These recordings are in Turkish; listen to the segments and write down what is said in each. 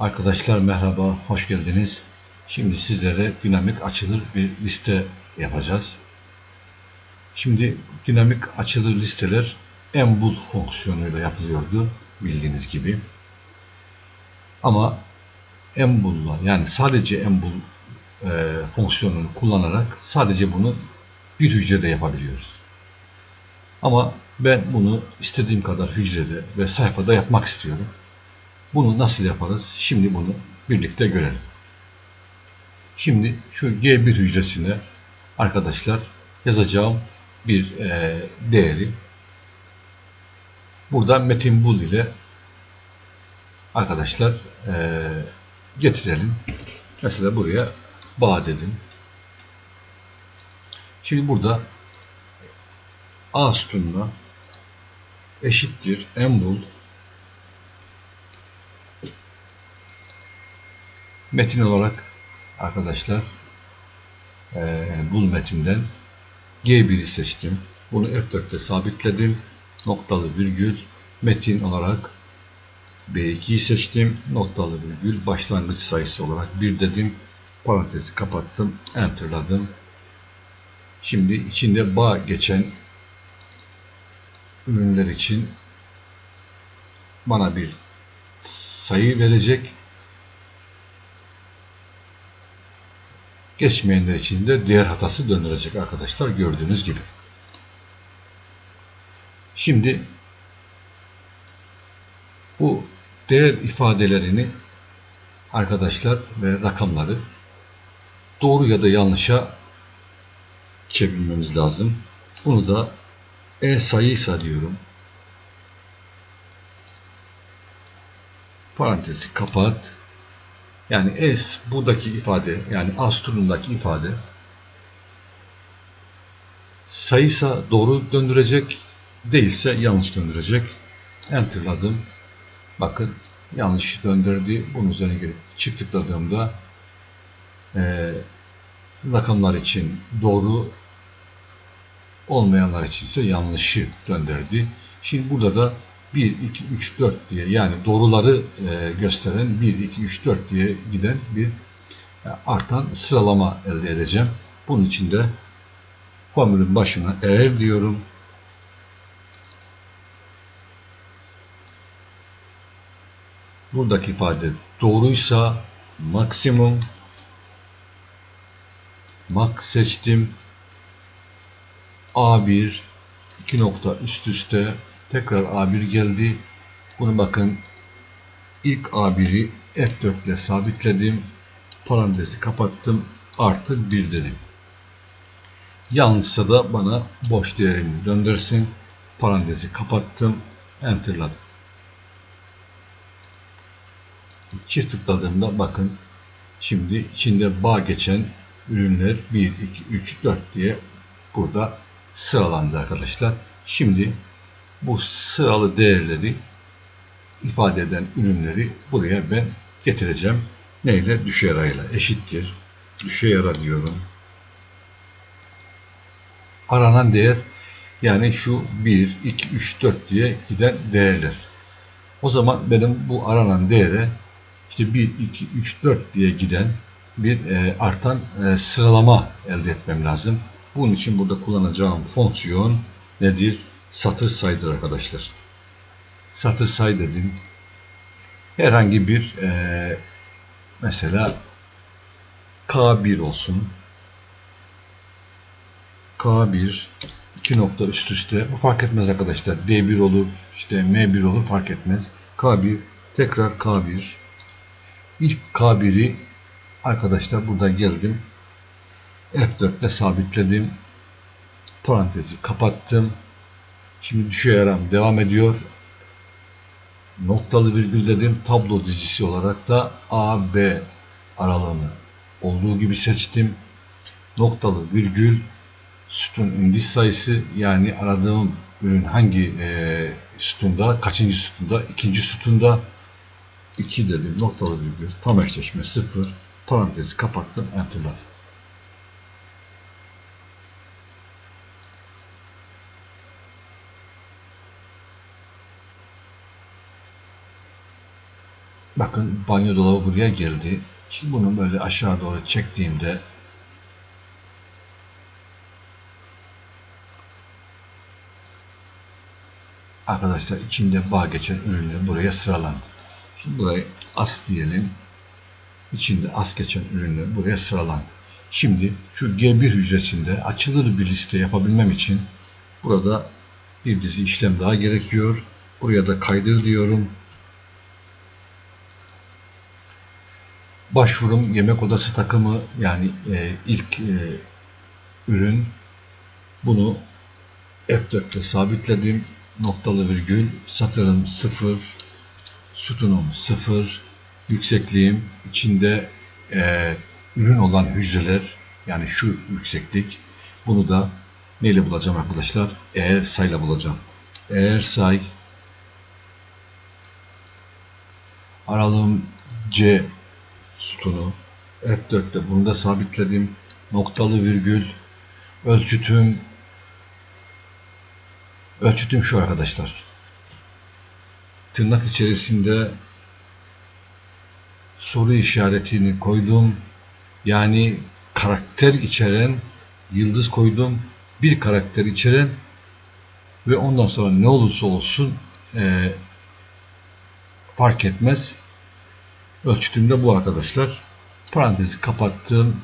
Arkadaşlar merhaba, hoş geldiniz. Şimdi sizlere dinamik açılır bir liste yapacağız. Şimdi dinamik açılır listeler embul fonksiyonuyla yapılıyordu bildiğiniz gibi. Ama embul'la yani sadece embul e, fonksiyonunu kullanarak sadece bunu bir hücrede yapabiliyoruz. Ama ben bunu istediğim kadar hücrede ve sayfada yapmak istiyorum. Bunu nasıl yaparız? Şimdi bunu birlikte görelim. Şimdi şu G1 hücresine arkadaşlar yazacağım bir e, değeri burada metin bul ile arkadaşlar e, getirelim. Mesela buraya bağ dedim. Şimdi burada A sütununa eşittir embul metin olarak arkadaşlar e, yani metinden G1'i seçtim. Bunu F4'te sabitledim. Noktalı virgül metin olarak B2'yi seçtim. Noktalı virgül başlangıç sayısı olarak 1 dedim. Parantezi kapattım. Enter'ladım. Şimdi içinde bağ geçen ürünler için bana bir sayı verecek. Geçmeyenler için de değer hatası döndürecek arkadaşlar gördüğünüz gibi. Şimdi bu değer ifadelerini arkadaşlar ve rakamları doğru ya da yanlışa çevirmemiz lazım. Bunu da e sayıysa diyorum. Parantezi kapat. Yani S buradaki ifade yani A sütunundaki ifade sayıysa doğru döndürecek değilse yanlış döndürecek. Enter'ladım. Bakın yanlış döndürdü. Bunun üzerine gelip çift tıkladığımda e, rakamlar için doğru olmayanlar için ise yanlışı döndürdü. Şimdi burada da 1, 2, 3, 4 diye yani doğruları e, gösteren 1, 2, 3, 4 diye giden bir e, artan sıralama elde edeceğim. Bunun için de formülün başına eğer diyorum. Buradaki ifade doğruysa maksimum max seçtim. A1 iki nokta üst üste tekrar A1 geldi. Bunu bakın ilk A1'i F4 ile sabitledim. Parantezi kapattım. Artı 1 dedim. Yanlışsa da bana boş değerini döndürsün. Parantezi kapattım. Enter'ladım. Çift tıkladığımda bakın şimdi içinde bağ geçen ürünler 1, 2, 3, 4 diye burada sıralandı arkadaşlar. Şimdi bu sıralı değerleri ifade eden ürünleri buraya ben getireceğim. Neyle? Düşey arayla eşittir. Düşey ara diyorum. Aranan değer yani şu 1, 2, 3, 4 diye giden değerler. O zaman benim bu aranan değere işte 1, 2, 3, 4 diye giden bir e, artan e, sıralama elde etmem lazım. Bunun için burada kullanacağım fonksiyon nedir? Satır sayıdır arkadaşlar. Satır say dedim. Herhangi bir e, mesela K1 olsun. K1 iki nokta üst üste. Bu fark etmez arkadaşlar. D1 olur, işte M1 olur fark etmez. K1 tekrar K1 ilk K1'i arkadaşlar burada geldim. F4 ile sabitledim. Parantezi kapattım. Şimdi düşey yaram devam ediyor. Noktalı virgül dedim. Tablo dizisi olarak da A, B aralığını olduğu gibi seçtim. Noktalı virgül sütun indiş sayısı yani aradığım ürün hangi e, sütunda, kaçıncı sütunda, ikinci sütunda 2 dedim noktalı virgül tam eşleşme 0 parantezi kapattım enterladım. Bakın banyo dolabı buraya geldi. Şimdi bunu böyle aşağı doğru çektiğimde arkadaşlar içinde bağ geçen ürünler buraya sıralandı. Şimdi burayı as diyelim. İçinde as geçen ürünler buraya sıralandı. Şimdi şu G1 hücresinde açılır bir liste yapabilmem için burada bir dizi işlem daha gerekiyor. Buraya da kaydır diyorum. Başvurum yemek odası takımı yani e, ilk e, ürün. Bunu F4 ile sabitledim. Noktalı virgül satırım 0 sütunum 0 yüksekliğim içinde e, ürün olan hücreler yani şu yükseklik bunu da neyle bulacağım arkadaşlar? Eğer sayla bulacağım. Eğer say aralığım C sütunu F4'te bunu da sabitledim. Noktalı virgül ölçütüm ölçütüm şu arkadaşlar. Tırnak içerisinde soru işaretini koydum. Yani karakter içeren yıldız koydum. Bir karakter içeren ve ondan sonra ne olursa olsun e, fark etmez. Ölçtüğümde bu arkadaşlar. Parantezi kapattım.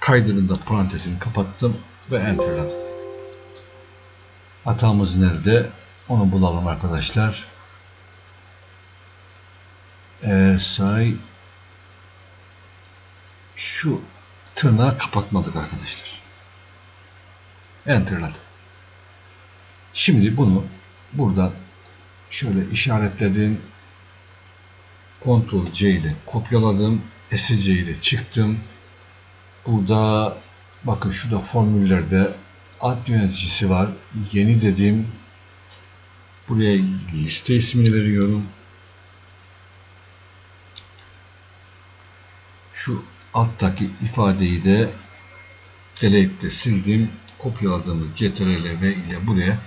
Kaydının da parantezini kapattım ve enterladım. Hatamız nerede? Onu bulalım arkadaşlar. Eğer say şu tırnağı kapatmadık arkadaşlar. Enterladım. Şimdi bunu burada şöyle işaretledim. Ctrl C ile kopyaladım. SC ile çıktım. Burada bakın şurada formüllerde ad yöneticisi var. Yeni dedim. Buraya liste ismini veriyorum. Şu alttaki ifadeyi de delete'de sildim. Kopyaladığımız CTRL V ile buraya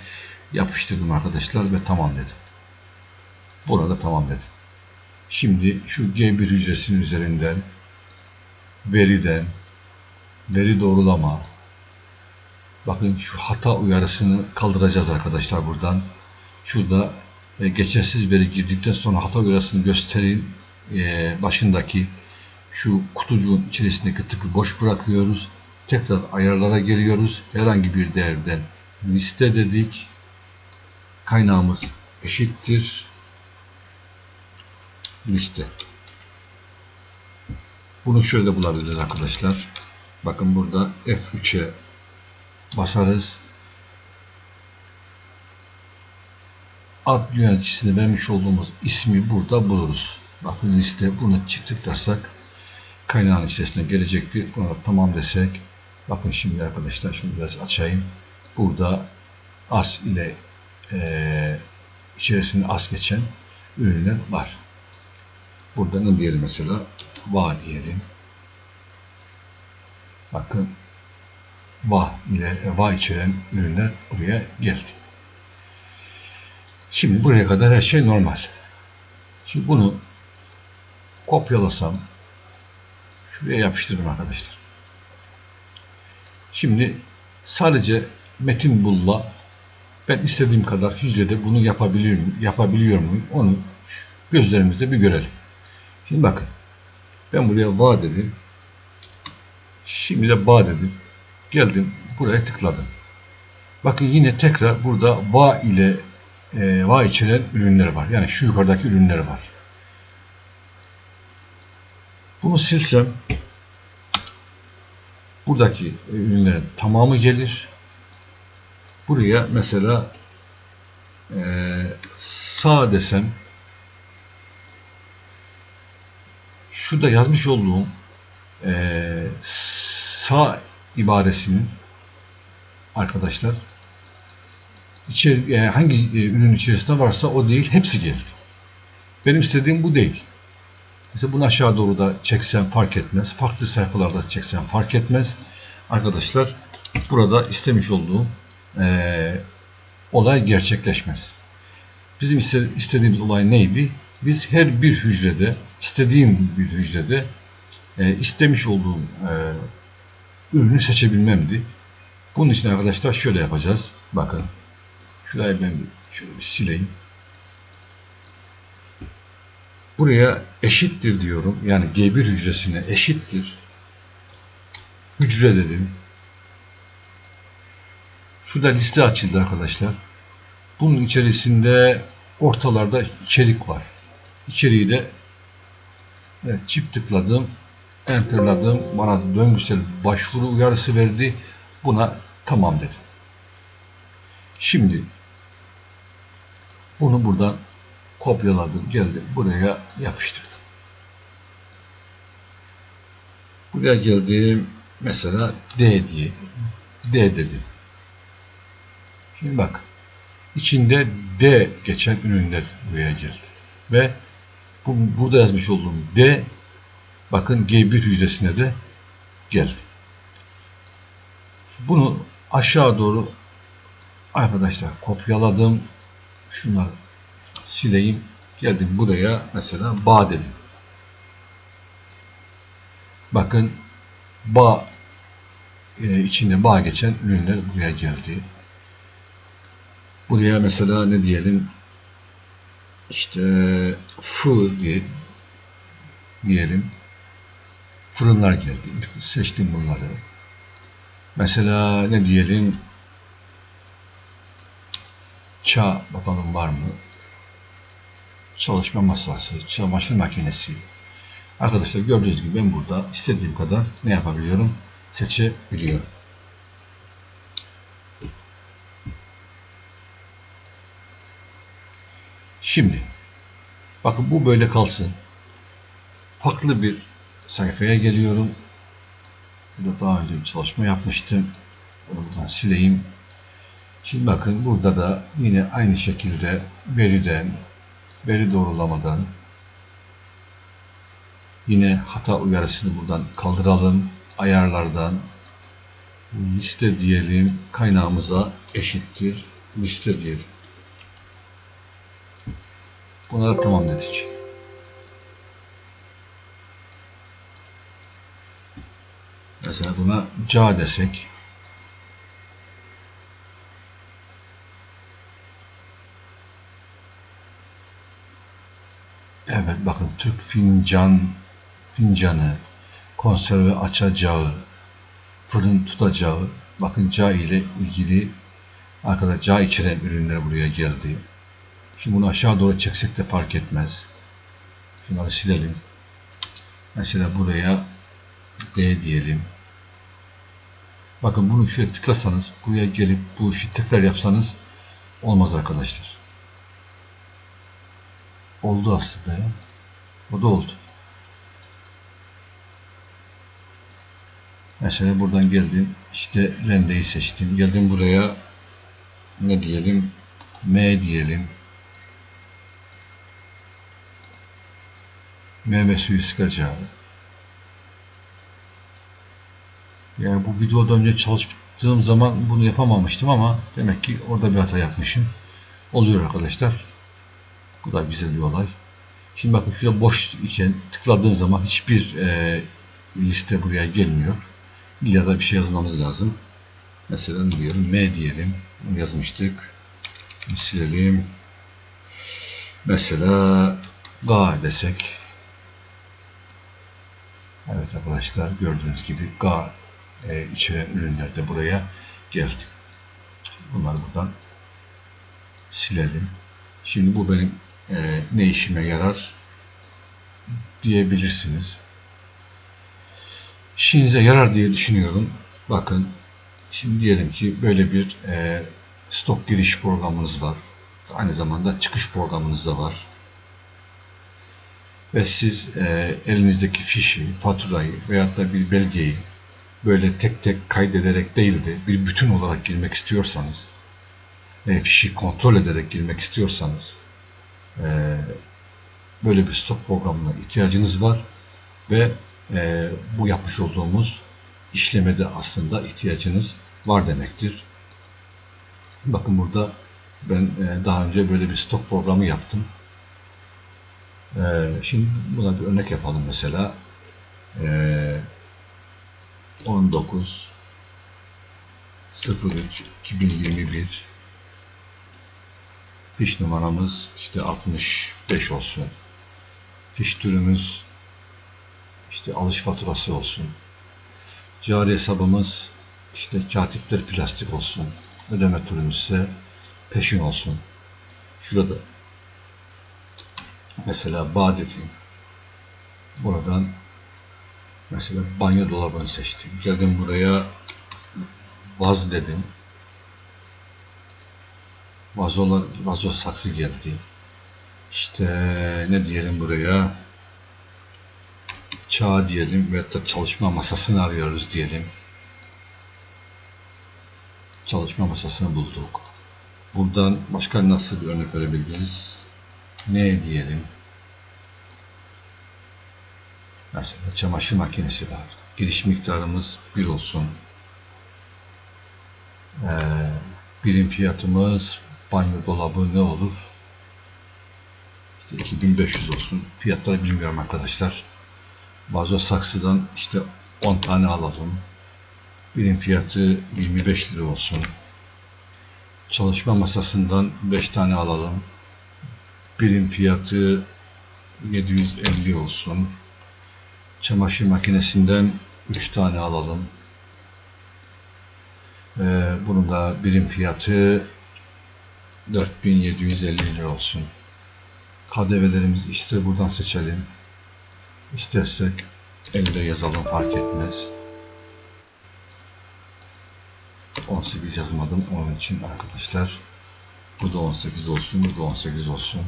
yapıştırdım arkadaşlar ve tamam dedim. Burada tamam dedim. Şimdi şu G1 hücresinin üzerinden veriden veri doğrulama bakın şu hata uyarısını kaldıracağız arkadaşlar buradan. Şurada e, geçersiz veri girdikten sonra hata uyarısını gösterin e, başındaki şu kutucuğun içerisindeki tıkı boş bırakıyoruz. Tekrar ayarlara geliyoruz. Herhangi bir değerden liste dedik. Kaynağımız eşittir liste. Bunu şöyle bulabiliriz arkadaşlar. Bakın burada F3'e basarız. Ad yöneticisine vermiş olduğumuz ismi burada buluruz. Bakın liste bunu çift tıklarsak kaynağın içerisine gelecektir. Buna tamam desek. Bakın şimdi arkadaşlar şunu biraz açayım. Burada as ile e, içerisinde as geçen ürünler var. Burada ne diyelim mesela? Va diyelim. Bakın va ile va içeren ürünler buraya geldi. Şimdi buraya kadar her şey normal. Şimdi bunu kopyalasam şuraya yapıştırdım arkadaşlar. Şimdi sadece metin bulla ben istediğim kadar hücrede bunu yapabiliyor yapabiliyor muyum onu gözlerimizde bir görelim. Şimdi bakın. Ben buraya bağ dedim. Şimdi de bağ dedim. Geldim buraya tıkladım. Bakın yine tekrar burada bağ ile e, bağ içeren ürünler var. Yani şu yukarıdaki ürünler var. Bunu silsem buradaki ürünlerin tamamı gelir. Buraya mesela e, sağ desem şurada yazmış olduğum e, sağ ibaresinin arkadaşlar içeri, e, hangi e, ürün içerisinde varsa o değil hepsi geldi. Benim istediğim bu değil. Mesela bunu aşağı doğru da çeksem fark etmez. Farklı sayfalarda çeksem fark etmez. Arkadaşlar burada istemiş olduğum e, olay gerçekleşmez. Bizim istediğimiz olay neydi? biz her bir hücrede, istediğim bir hücrede e, istemiş olduğum e, ürünü seçebilmemdi. Bunun için arkadaşlar şöyle yapacağız. Bakın. Şurayı ben bir- şöyle bir sileyim. Buraya eşittir diyorum. Yani G1 hücresine eşittir. Hücre dedim. Şurada liste açıldı arkadaşlar. Bunun içerisinde ortalarda içerik var. İçeriği de evet, çift tıkladım. Enterladım. Bana döngüsel başvuru uyarısı verdi. Buna tamam dedim. Şimdi bunu buradan kopyaladım. Geldim. Buraya yapıştırdım. Buraya geldim. Mesela D diye. D dedim. Şimdi bak. içinde D geçen ürünler buraya geldi. Ve bu, burada yazmış olduğum D bakın G1 hücresine de geldi. Bunu aşağı doğru arkadaşlar kopyaladım. Şunları sileyim. Geldim buraya mesela bağ dedim. Bakın bağ e, içinde bağ geçen ürünler buraya geldi. Buraya mesela ne diyelim işte fı diye diyelim fırınlar geldi. Seçtim bunları. Mesela ne diyelim çağ bakalım var mı? Çalışma masası, çamaşır makinesi. Arkadaşlar gördüğünüz gibi ben burada istediğim kadar ne yapabiliyorum? Seçebiliyorum. Şimdi bakın bu böyle kalsın. Farklı bir sayfaya geliyorum. Burada daha önce bir çalışma yapmıştım. Buradan sileyim. Şimdi bakın burada da yine aynı şekilde veriden, veri doğrulamadan yine hata uyarısını buradan kaldıralım. Ayarlardan liste diyelim. Kaynağımıza eşittir. Liste diyelim. Buna da tamam dedik. Mesela buna ca desek Evet bakın Türk fincan fincanı konserve açacağı fırın tutacağı bakın ca ile ilgili arkada ca içeren ürünler buraya geldi. Şimdi bunu aşağı doğru çeksek de fark etmez. Şunları silelim. Mesela buraya D diyelim. Bakın bunu şöyle tıklasanız, buraya gelip bu işi tekrar yapsanız olmaz arkadaşlar. Oldu aslında ya. O da oldu. Mesela buradan geldim. işte rendeyi seçtim. Geldim buraya ne diyelim? M diyelim. Meyve suyu sıkacağı. Yani bu videoda önce çalıştığım zaman bunu yapamamıştım ama demek ki orada bir hata yapmışım. Oluyor arkadaşlar. Bu da güzel bir olay. Şimdi bakın şurada boş iken tıkladığım zaman hiçbir e, liste buraya gelmiyor. İlla da bir şey yazmamız lazım. Mesela diyelim? M diyelim. Bunu yazmıştık. Silelim. Mesela G desek. Evet arkadaşlar gördüğünüz gibi G e, içeren ürünler de buraya geldi. Bunları buradan silelim. Şimdi bu benim e, ne işime yarar diyebilirsiniz. İşinize yarar diye düşünüyorum. Bakın şimdi diyelim ki böyle bir e, stok giriş programınız var. Aynı zamanda çıkış programınız da var. Ve siz e, elinizdeki fişi, faturayı veyahut da bir belgeyi böyle tek tek kaydederek değil de bir bütün olarak girmek istiyorsanız e, fişi kontrol ederek girmek istiyorsanız e, böyle bir stok programına ihtiyacınız var ve e, bu yapmış olduğumuz işlemede aslında ihtiyacınız var demektir. Bakın burada ben e, daha önce böyle bir stok programı yaptım. Ee, şimdi buna bir örnek yapalım mesela. Ee, 19 03 2021 fiş numaramız işte 65 olsun. Fiş türümüz işte alış faturası olsun. Cari hesabımız işte katipler plastik olsun. Ödeme türümüz ise peşin olsun. Şurada mesela bağ dedim. Buradan mesela banyo dolabını seçtim. Geldim buraya vaz dedim. Vazolar, vazo saksı geldi. İşte ne diyelim buraya? Çağ diyelim ve da çalışma masasını arıyoruz diyelim. Çalışma masasını bulduk. Buradan başka nasıl bir örnek verebiliriz? Ne diyelim? Mesela çamaşır makinesi var. Giriş miktarımız 1 olsun. Ee, birim fiyatımız banyo dolabı ne olur? İşte 2500 olsun. Fiyatları bilmiyorum arkadaşlar. Vazo saksıdan işte 10 tane alalım. Birim fiyatı 25 lira olsun. Çalışma masasından 5 tane alalım. Birim fiyatı 750 olsun. Çamaşır makinesinden 3 tane alalım. Ee, bunun da birim fiyatı 4750 lira olsun. KDV'lerimiz ister buradan seçelim. İstersek elde yazalım fark etmez. 18 yazmadım onun için arkadaşlar. Bu da 18 olsun, bu da 18 olsun.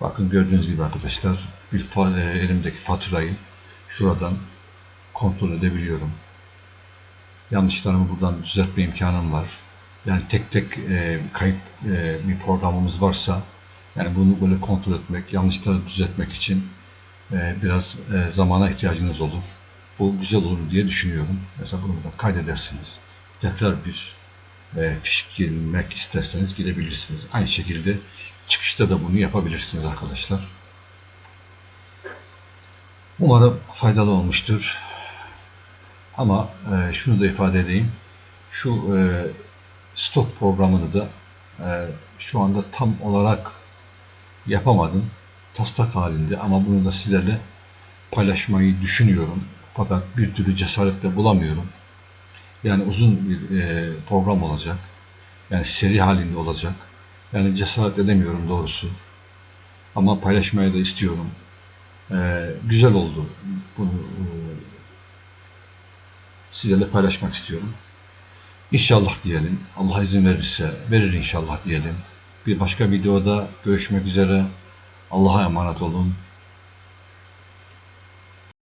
Bakın gördüğünüz gibi arkadaşlar bir fa- e, elimdeki faturayı şuradan kontrol edebiliyorum. Yanlışlarımı buradan düzeltme imkanım var. Yani tek tek e, kayıt e, bir programımız varsa yani bunu böyle kontrol etmek, yanlışları düzeltmek için e, biraz e, zamana ihtiyacınız olur. Bu güzel olur diye düşünüyorum. Mesela bunu da kaydedersiniz. Tekrar bir e, fiş girmek isterseniz girebilirsiniz. Aynı şekilde çıkışta da bunu yapabilirsiniz arkadaşlar. Umarım faydalı olmuştur. Ama e, şunu da ifade edeyim. Şu e, stok programını da e, şu anda tam olarak yapamadım. Taslak halinde ama bunu da sizlerle paylaşmayı düşünüyorum. Fakat bir türlü cesaretle bulamıyorum. Yani uzun bir e, program olacak. Yani seri halinde olacak. Yani cesaret edemiyorum doğrusu. Ama paylaşmayı da istiyorum. E, güzel oldu. Bunu e, sizlerle paylaşmak istiyorum. İnşallah diyelim. Allah izin verirse verir inşallah diyelim. Bir başka videoda görüşmek üzere. Allah'a emanet olun.